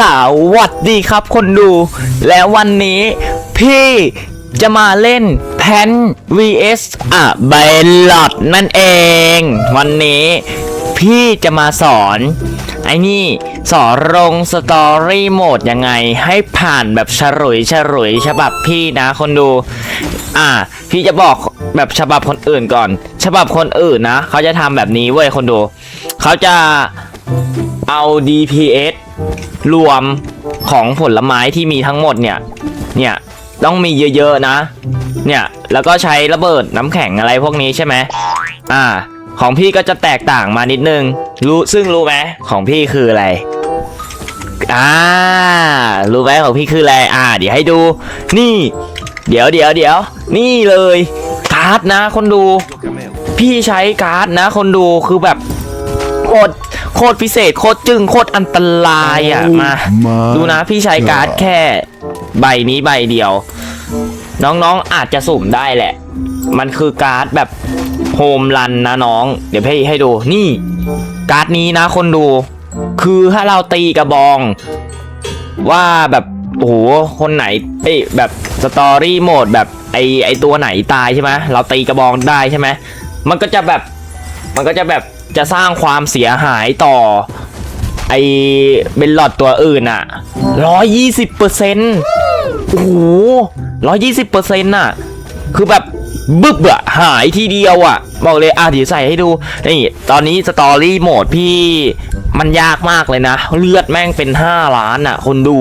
สวัสดีครับคนดู และวันนี้พี่จะมาเล่นแพน vs อะไบลอดนั่นเอง วันนี้พี่จะมาสอนไอ้นี่สอนลงสตอรี่โหมดยังไง ให้ผ่านแบบฉรุยฉรุยฉบับพี่นะคนดู อ่า พี่จะบอกแบบฉบับคนอื่นก่อน ฉบับคนอื่นนะ เขาจะทำแบบนี้เว้ยคนดู เขาจะเอา DPS รวมของผลไม้ที่มีทั้งหมดเนี่ย เนี่ยต้องมีเยอะๆนะ เนี่ย แล้วก็ใช้ระเบิดน้ำแข็งอะไรพวกนี้ใช่ไหมอ่า ของพี่ก็จะแตกต่างมานิดนึง รู้ซึ่งรู้ไหมของพี่คืออะไร อ่า รู้ไหมของพี่คืออะไร อ่า เดี๋ยวให้ดู นี่ เดี๋ยวเดี๋ยวเดี๋ยวนี่เลย การ์ดนะ คนดู พี่ใช้การ์ดนะ คนดูคือแบบโคตร โคตรพิเศษโคตรจึงโคตรอันตรายอะมาดูนะพี่ใช้การ์ดแค่ ใบนี้ใบเดียว น้องๆอาจจะสุ่มได้แหละ มันคือการ์ดแบบโฮมรันนะน้อง เดี๋ยวพี่ให้ดูนี่การ์ดนี้นะคนดู คือถ้าเราตีกระบอง ว่าแบบโอ้โหคนไหนเอ้ยแบบสตอรี่โหมดแบบไอไอตัวไหนตายใช่ไหมเราตีกระบองได้ใช่ไหมมันก็จะแบบมันก็จะแบบ จะสร้างความเสียหายต่อ ไอเบนหลอดตัวอื่นอะร้อยยี่สิบเปอร์เซ็นต์โอ้โหร้อยยี่สิบเปอร์เซ็นต์อะคือแบบบึบอะหายทีเดียวอะบอกเลยอะเดี๋ยวใส่ให้ดู นี่ ตอนนี้สตอรี่โหมดพี่มันยากมากเลยนะ เลือดแม่งเป็น 5 ล้านอะคนดู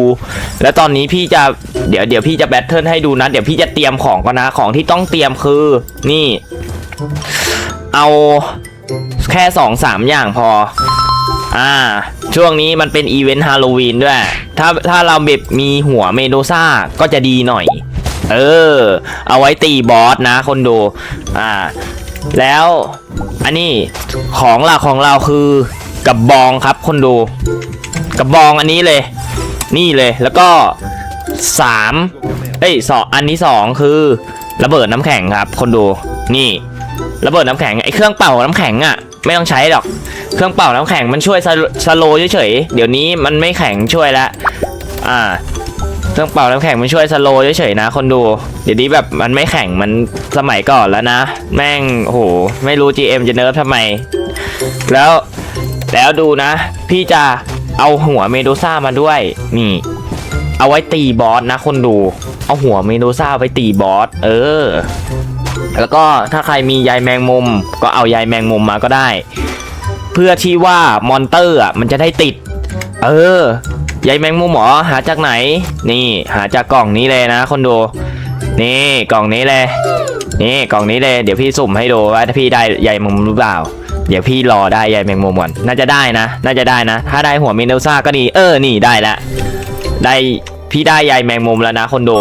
แล้วตอนนี้พี่จะเดี๋ยวเดี๋ยวพี่จะแบทเทิลให้ดูนะ เดี๋ยวพี่จะเตรียมของก่อนนะ ของที่ต้องเตรียมคือ นี่ เอา แค่สองสามอย่างพอ อ่า ช่วงนี้มันเป็นอีเวนต์ฮาโลวีนด้วย ถ้าถ้าเราแบบมีหัวเมโดซ่าก็จะดีหน่อย เออ เอาไว้ตีบอสนะคนดู อ่า แล้วอันนี้ของหลักของเราคือกระบองครับคนดู กระบองอันนี้เลย นี่เลยแล้วก็สามเอ้ยสองอันที่สองคือระเบิดน้ำแข็งครับ คนดูนี่ ระเบิดน้ำแข็งไอเครื่องเป่าน้ำแข็งอะ่ะไม่ต้องใช้หรอกเครื่องเป่าน้ำแข็งมันช่วยสโลเฉยๆเดี๋ยวนี้มันไม่แข็งช่วยละอ่า เครื่องเป่าน้ำแข็งมันช่วยสโลเฉยๆนะ คนดู เดี๋ยวนี้แบบมันไม่แข็งมันสมัยก่อนแล้วนะ แม่งโอ้โหไม่รู้ GM จะเนิร์ฟทำไม แล้วแล้วดูนะ พี่จะเอาหัวเมดูซ่ามาด้วยนี่ เอาไว้ตีบอสนะ คนดู เอาหัวเมดูซ่าไว้ตีบอสเออ แล้วก็ถ้าใครมีใยแมงมุม ก็เอาใยแมงมุมมาก็ได้ เพื่อที่ว่ามอนเตอร์อะมันจะได้ติด เออใยแมงมุมหมอหาจากไหน นี่หาจากกล่องนี้เลยนะคนดู นี่กล่องนี้เลยนี่กล่องนี้เลยเดี๋ยวพี่สุ่มให้ดูว่าถ้าพี่ได้ใยแมงมุมหรือเปล่า เดี๋ยวพี่รอได้ใยแมงมุมก่อนน่าจะได้นะ น่าจะได้นะ ถ้าได้หัวเมนเดลซ่าก็ดีเออนี่ได้ละได้พี่ได้ใยแมงมุมแล้วนะคนดู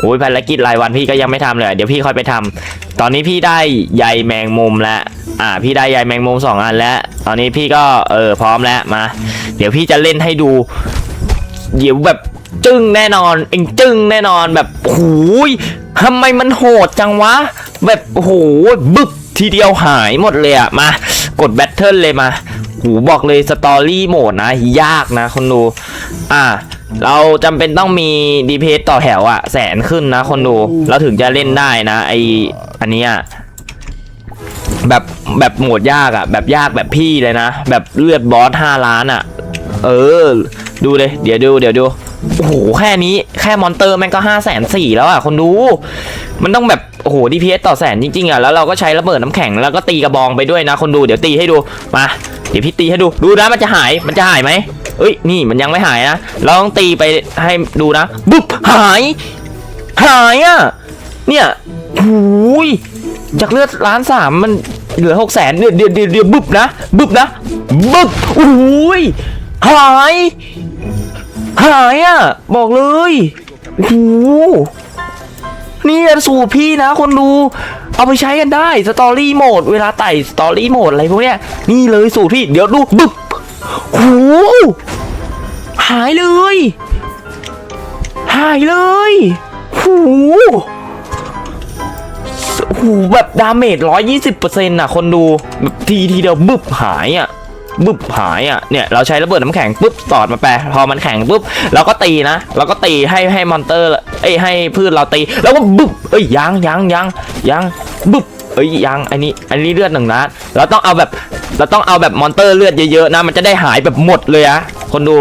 โอ้ยภารกิจรายวันพี่ก็ยังไม่ทำเลย เดี๋ยวพี่ค่อยไปทำตอนนี้พี่ได้ใยแมงมุมแล้ว อ่า พี่ได้ใยแมงมุมสองอันแล้ว ตอนนี้พี่ก็เออพร้อมแล้วมา เดี๋ยวพี่จะเล่นให้ดู เดี๋ยวแบบจึ้งแน่นอน เองจึ้งแน่นอนแบบโอ้ยทำไมมันโหดจังวะ แบบโอ้โหบึบทีเดียวหายหมดเลยอะมา กดแบทเทิลเลยมา หูบอกเลยสตอรี่โหมดนะ ยากนะคนดู อ่า เราจำเป็นต้องมี DPS ต่อแถวอะแสนขึ้นนะคนดูเราถึงจะเล่นได้นะ ไออันเนี้ยแบบแบบโหมดยากอะแบบยากแบบพี่เลยนะ แบบเลือดบอสห้าล้านอะเออ ดูเลย เดี๋ยวดู เดี๋ยวดูโอ้โหแค่นี้แค่มอนเตอร์แม่งก็ห้าแสนสี่แล้วอะคนดู มันต้องแบบโอ้โห DPS ต่อแสนจริงๆอะแล้วเราก็ใช้ระเบิดน้ำแข็งแล้วก็ตีกระบองไปด้วยนะ คนดูเดี๋ยวตีให้ดูมาเดี๋ยวพี่ตีให้ดูดูนะมันจะหายมันจะหายไหมเอ้ยนี่มันยังไม่หายนะเราต้องตีไปให้ดูนะบุ๊บหาย หายอะเนี่ยหูยจากเลือดล้านสามมันเหลือหกแสนเดี๋ยวเดี๋ยวเดี๋ยวบึบนะบึบนะบึบโอ้ยหาย หายอะบอกเลยโอ้โหนี่สูตรพี่นะคนดู เอาไปใช้กันได้สตอรี่โหมดเวลาไต่สตอรี่โหมดอะไรพวกเนี้ยนี่เลยสูตรพี่ เดี๋ยวดูบึ๊บโอ้โหหายเลย หายเลยโอ้โหโอ้โหแบบดาเมจร้อยยี่สิบเปอร์เซ็นต์่ะ คนดูแบบทีทีเดียวบึ๊บหายอะ บึบหายอะเนี่ยเราใช้ระเบิดน้ำแข็งปุ๊บตอดมาแปรพอมันแข็งปุ๊บเราก็ตีนะเราก็ตีให้ให้มอนเตอร์เอ้ยให้พืชเราตีแล้วก็บึบเอ้ยยังยังยังยังบึบเอ้ยยังอันนี้อันนี้เลือดหนึ่งล้านเราต้องเอาแบบเราต้องเอาแบบมอนเตอร์เลือดเยอะๆนะ มันจะได้หายแบบหมดเลยอะคนดู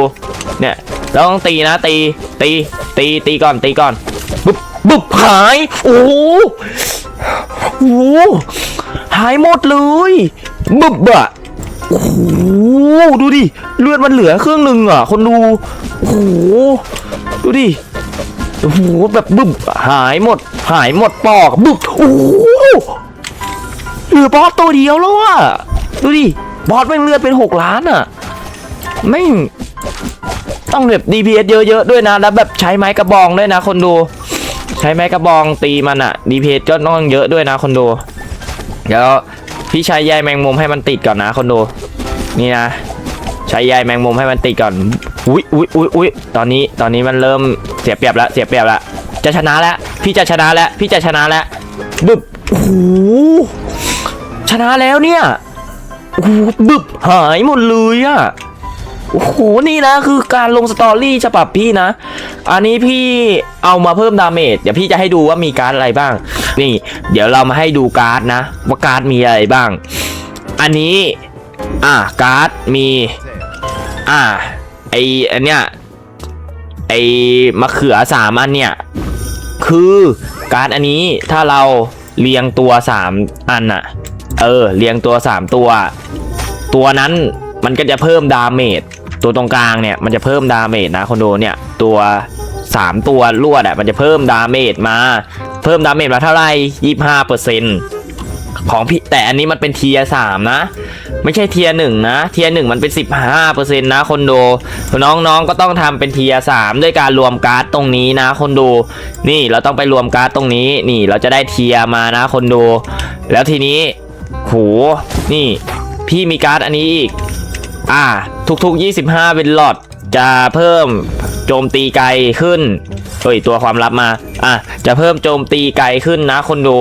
เนี่ยเราต้องตีนะตีตีตีตีก่อนตีก่อนบึบบึบหายโอ้โหโอ้โหหายหมดเลยบึบอะ โอ้โหดูดิเลือดมันเหลือครึ่งหนึ่งอะ คนดูโอ้โหดูดิโอ้โหแบบบึ้มหายหมด หายหมดปอกบึ้มโอ้โหเหลือบอสตัวเดียวแล้วอะดูดิบอสแม่งเลือดเป็นหกล้านอะแม่ต้องแบบ DPS เยอะๆด้วยนะแล้วแบบใช้ไม้กระบองด้วยนะ คนดู ใช้ไม้กระบองตีมันอะ DPS ก็ต้องเยอะด้วยนะ คนดูเดี๋ยว พี่ใช้ใยแมงมุมให้มันติดก่อนนะคนดู นี่นะ ใช้ใยแมงมุมให้มันติดก่อน อุ้ยอุ้ยอุ้ยอุ้ยตอนนี้ตอนนี้มันเริ่มเสียเปรียบแล้วเสียเปรียบแล้วจะชนะแล้วพี่จะชนะแล้วพี่จะชนะแล้วบึบโอ้โหชนะแล้วเนี่ยโอ้โหบึบหายหมดเลยอะโอ้โหนี่นะคือการลงสตอรี่ฉบับพี่นะ อันนี้พี่เอามาเพิ่มดาเมจเดี๋ยวพี่จะให้ดูว่ามีการอะไรบ้าง นี่ เดี๋ยวเรามาให้ดูการ์ดนะ ว่าการ์ดมีอะไรบ้าง อันนี้ อะการ์ดมี อะไออันเนี้ยไอมะเขือสามอันเนี่ย คือการ์ดอันนี้ถ้าเราเรียงตัวสามอันอะเออ เรียงตัวสามตัว ตัวนั้นมันก็จะเพิ่มดาเมจตัวตรงกลางเนี่ยมันจะเพิ่มดาเมจนะคนดูเนี่ยตัวสามตัวลวดอะมันจะเพิ่มดาเมจมา เพิ่มดาเมจมาเท่าไหร่ยี่ห้าเปอร์เซ็นต์ของพี่แต่อันนี้มันเป็นเทียสามนะ ไม่ใช่เทียหนึ่งนะเทียหนึ่งมันเป็นสิบห้าเปอร์เซ็นต์นะคนดูน้องๆก็ต้องทำเป็นเทียสามด้วยการรวมการ์ดตรงนี้นะคนดูนี่เราต้องไปรวมการ์ดตรงนี้นี่เราจะได้เทียมานะคนดู แล้วทีนี้โหนี่พี่มีการ์ดอันนี้อีก อ่า ทุกๆ 25 เป็นหลอดจะเพิ่มโจมตีไกลขึ้นเฮ้ยตัวความลับมา อะจะเพิ่มโจมตีไกลขึ้นนะคนดู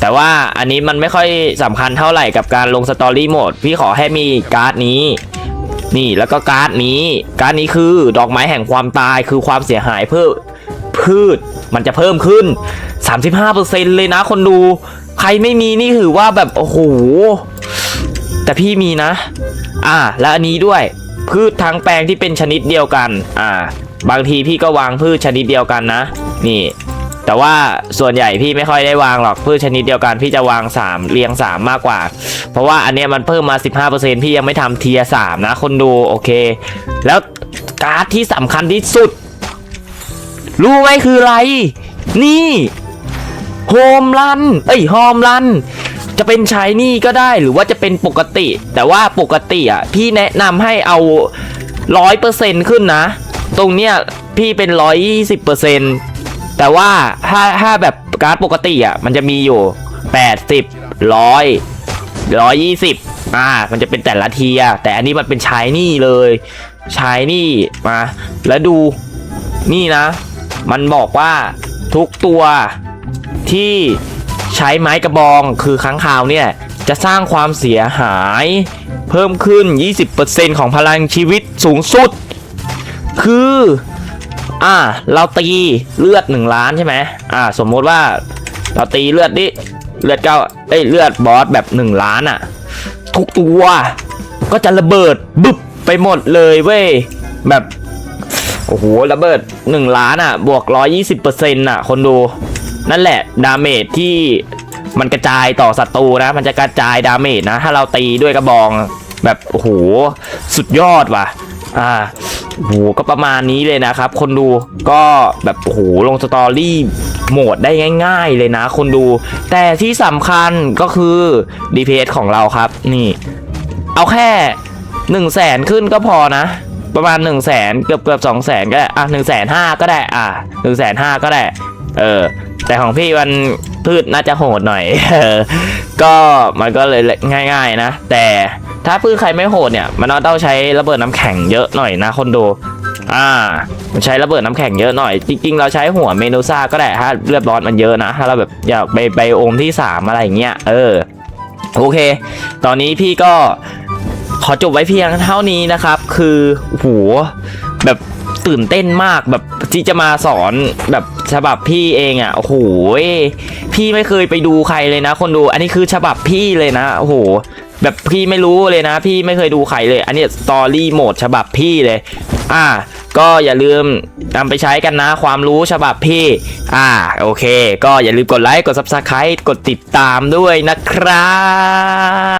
แต่ว่าอันนี้มันไม่ค่อยสำคัญเท่าไหร่กับการลงสตอรี่โหมดพี่ขอให้มีการ์ดนี้ นี่แล้วก็การ์ดนี้ การ์ดนี้คือดอกไม้แห่งความตายคือความเสียหายเพิ่มพืชมันจะเพิ่มขึ้น 35%เลยนะคนดู ใครไม่มีนี่ถือว่าแบบโอ้โหแต่พี่มีนะ อ่า แล้วอันนี้ด้วย พืชทั้งแปลงที่เป็นชนิดเดียวกัน อ่า บางทีพี่ก็วางพืชชนิดเดียวกันนะ นี่ แต่ว่าส่วนใหญ่พี่ไม่ค่อยได้วางหรอกพืชชนิดเดียวกันพี่จะวาง 3 เรียง 3 มากกว่า เพราะว่าอันเนี้ยมันเพิ่มมา 15%พี่ยังไม่ทำเทียสามนะคนดูโอเค แล้วการ์ดที่สำคัญที่สุด รู้ไหมคืออะไร นี่โฮมรันเอ้ยโฮมรันจะเป็นชายนี่ก็ได้หรือว่าจะเป็นปกติ แต่ว่าปกติอะพี่แนะนำให้เอาร้อยเปอร์เซ็นขึ้นนะ ตรงเนี้ยพี่เป็นร้อยยี่สิบเปอร์เซ็น แต่ว่าถ้าถ้าแบบการ์ดปกติอะมันจะมีอยู่แปดสิบร้อยร้อยยี่สิบอ่ามันจะเป็นแต่ละเทียแต่อันนี้มันเป็นชายนี่เลยชายนี่มาแล้วดูนี่นะ มันบอกว่าทุกตัวที่ใช้ไม้กระบองคือค้างคาวเนี่ยจะสร้างความเสียหายเพิ่มขึ้น 20%ของพลังชีวิตสูงสุด คือ อ่า เราตีเลือด1ล้านใช่ไหมอ่า สมมติว่าเราตีเลือดดิเลือดเก้าเอ้ยเลือดบอสแบบ1ล้านอะ ทุกตัวก็จะระเบิดบึบไปหมดเลยเว้ยแบบโอ้โหระเบิด1ล้านอะ บวก120%อะ คนดู นั่นแหละ ดาเมจที่มันกระจายต่อศัตรูนะ มันจะกระจายดาเมจนะ ถ้าเราตีด้วยกระบองแบบโอ้โหสุดยอดว่ะ อ่า โหก็ประมาณนี้เลยนะครับ คนดูก็แบบโหลงสตอรี่โหมดได้ง่าย ๆ เลยนะ คนดู แต่ที่สำคัญก็คือ DPS ของเราครับ นี่ เอาแค่หนึ่งแสนขึ้นก็พอนะ ประมาณหนึ่งแสนเกือบเกือบสองแสนก็ได้ อะหนึ่งแสนห้าก็ได้ อะหนึ่งแสนห้าก็ได้ เออ แต่ของพี่มันพืชน่าจะโหดหน่อยเออก็มันก็เลยง่าย ๆนะ แต่ ถ้าพืชใครไม่โหดเนี่ย มันต้องใช้ระเบิดน้ำแข็งเยอะหน่อยนะคนดู อ่า มันใช้ระเบิดน้ำแข็งเยอะหน่อย จริงๆ เราใช้หัวเมนูซ่าก็ได้ถ้าเลือดร้อนมันเยอะนะ ถ้าเราแบบอยากไปไปโอมที่สามอะไรอย่างเงี้ย เออ โอเค ตอนนี้พี่ก็ขอจบไว้เพียงเท่านี้นะครับ คือโอ้โหแบบตื่นเต้นมากแบบที่จะมาสอนแบบฉบับพี่เองอะ่ะโอ้โหพี่ไม่เคยไปดูใครเลยนะ คนดูอันนี้คือฉบับพี่เลยนะโอ้โห แบบพี่ไม่รู้เลยนะ พี่ไม่เคยดูใครเลย อันนี้สตอรี่โหมดฉบับพี่เลย อ่า ก็อย่าลืมนำไปใช้กันนะ ความรู้ฉบับพี่ อ่า โอเค ก็อย่าลืมกดไลค์ กด subscribe กดติดตามด้วยนะครับ